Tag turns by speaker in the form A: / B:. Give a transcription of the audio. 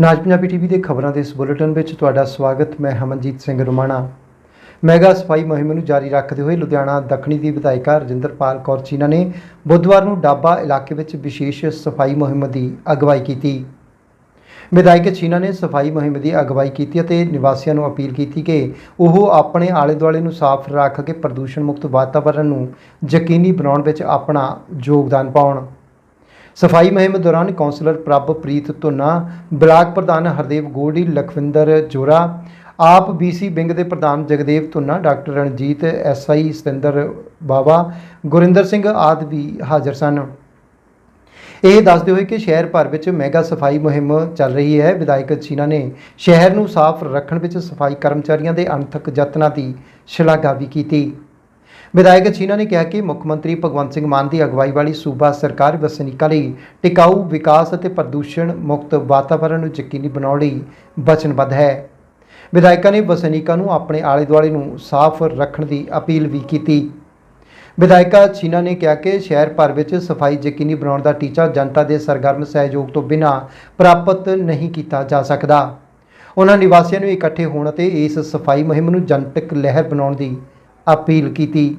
A: ਨਾਜ Punjabi TV ਦੇ ਖਬਰਾਂ ਦੇ ਇਸ ਬੁਲੇਟਿਨ ਵਿੱਚ ਤੁਹਾਡਾ ਸਵਾਗਤ, ਮੈਂ ਹਮਨਜੀਤ ਸਿੰਘ ਰੁਮਾਣਾ। ਮੈਗਾ ਸਫ਼ਾਈ ਮੁਹਿੰਮ ਨੂੰ ਜਾਰੀ ਰੱਖਦੇ ਹੋਏ ਲੁਧਿਆਣਾ ਦੱਖਣੀ ਦੀ ਵਿਧਾਇਕਾ ਰਜਿੰਦਰਪਾਲ ਕੌਰ ਚੀਨਾ ਨੇ ਬੁੱਧਵਾਰ ਨੂੰ ਡਾਬਾ ਇਲਾਕੇ ਵਿੱਚ ਵਿਸ਼ੇਸ਼ ਸਫ਼ਾਈ ਮੁਹਿੰਮ ਦੀ ਅਗਵਾਈ ਕੀਤੀ। ਵਿਧਾਇਕ ਚੀਨਾ ਨੇ ਸਫ਼ਾਈ ਮੁਹਿੰਮ ਦੀ ਅਗਵਾਈ ਕੀਤੀ ਅਤੇ ਨਿਵਾਸੀਆਂ ਨੂੰ ਅਪੀਲ ਕੀਤੀ ਕਿ ਉਹ ਆਪਣੇ ਆਲੇ ਦੁਆਲੇ ਨੂੰ ਸਾਫ਼ ਰੱਖ ਕੇ ਪ੍ਰਦੂਸ਼ਣ ਮੁਕਤ ਵਾਤਾਵਰਣ ਨੂੰ ਯਕੀਨੀ ਬਣਾਉਣ ਵਿੱਚ ਆਪਣਾ ਯੋਗਦਾਨ ਪਾਉਣ। ਸਫ਼ਾਈ ਮੁਹਿੰਮ ਦੌਰਾਨ ਕੌਂਸਲਰ ਪ੍ਰਭਪ੍ਰੀਤ ਧੁੰਨਾ, ਬਲਾਕ ਪ੍ਰਧਾਨ ਹਰਦੇਵ ਗੋਲਡੀ, ਲਖਵਿੰਦਰ ਜੋਰਾ, ਆਪ ਬੀਸੀ ਵਿੰਗ ਦੇ ਪ੍ਰਧਾਨ ਜਗਦੇਵ ਧੁੰਨਾ, ਡਾਕਟਰ ਰਣਜੀਤ ਐਸਆਈ ਸਤਿੰਦਰ ਬਾਵਾ, ਗੁਰਿੰਦਰ ਸਿੰਘ ਆਦਿ ਵੀ ਹਾਜ਼ਰ ਸਨ। ਇਹ ਦੱਸਦੇ ਹੋਏ ਕਿ ਸ਼ਹਿਰ ਭਰ ਵਿੱਚ ਮੈਗਾ ਸਫ਼ਾਈ ਮੁਹਿੰਮ ਚੱਲ ਰਹੀ ਹੈ। ਵਿਧਾਇਕ ਚੀਨਾ ਨੇ ਸ਼ਹਿਰ ਨੂੰ ਸਾਫ਼ ਰੱਖਣ ਵਿੱਚ ਸਫ਼ਾਈ ਕਰਮਚਾਰੀਆਂ ਦੇ ਅਣਥੱਕ ਯਤਨਾਂ ਦੀ ਸ਼ਲਾਘਾ ਵੀ ਕੀਤੀ। ਵਿਧਾਇਕ ਛੀਨਾ ਨੇ ਕਿਹਾ ਕਿ ਮੁੱਖ ਮੰਤਰੀ ਭਗਵੰਤ ਸਿੰਘ ਮਾਨ ਦੀ ਅਗਵਾਈ ਵਾਲੀ ਸੂਬਾ ਸਰਕਾਰ ਵਸਨੀਕਾਂ ਲਈ ਟਿਕਾਊ ਵਿਕਾਸ ਅਤੇ ਪ੍ਰਦੂਸ਼ਣ ਮੁਕਤ ਵਾਤਾਵਰਣ ਨੂੰ ਯਕੀਨੀ ਬਣਾਉਣ ਲਈ ਵਚਨਬੱਧ ਹੈ। ਵਿਧਾਇਕਾਂ ਨੇ ਵਸਨੀਕਾਂ ਨੂੰ ਆਪਣੇ ਆਲੇ ਦੁਆਲੇ ਨੂੰ ਸਾਫ਼ ਰੱਖਣ ਦੀ ਅਪੀਲ ਵੀ ਕੀਤੀ। ਵਿਧਾਇਕਾ ਚੀਨਾ ਨੇ ਕਿਹਾ ਕਿ ਸ਼ਹਿਰ ਭਰ ਵਿੱਚ ਸਫ਼ਾਈ ਯਕੀਨੀ ਬਣਾਉਣ ਦਾ ਟੀਚਾ ਜਨਤਾ ਦੇ ਸਰਗਰਮ ਸਹਿਯੋਗ ਤੋਂ ਬਿਨਾਂ ਪ੍ਰਾਪਤ ਨਹੀਂ ਕੀਤਾ ਜਾ ਸਕਦਾ। ਉਹਨਾਂ ਨਿਵਾਸੀਆਂ ਨੂੰ ਇਕੱਠੇ ਹੋਣ ਅਤੇ ਇਸ ਸਫ਼ਾਈ ਮੁਹਿੰਮ ਨੂੰ ਜਨਤਕ ਲਹਿਰ ਬਣਾਉਣ ਦੀ ਅਪੀਲ ਕੀਤੀ।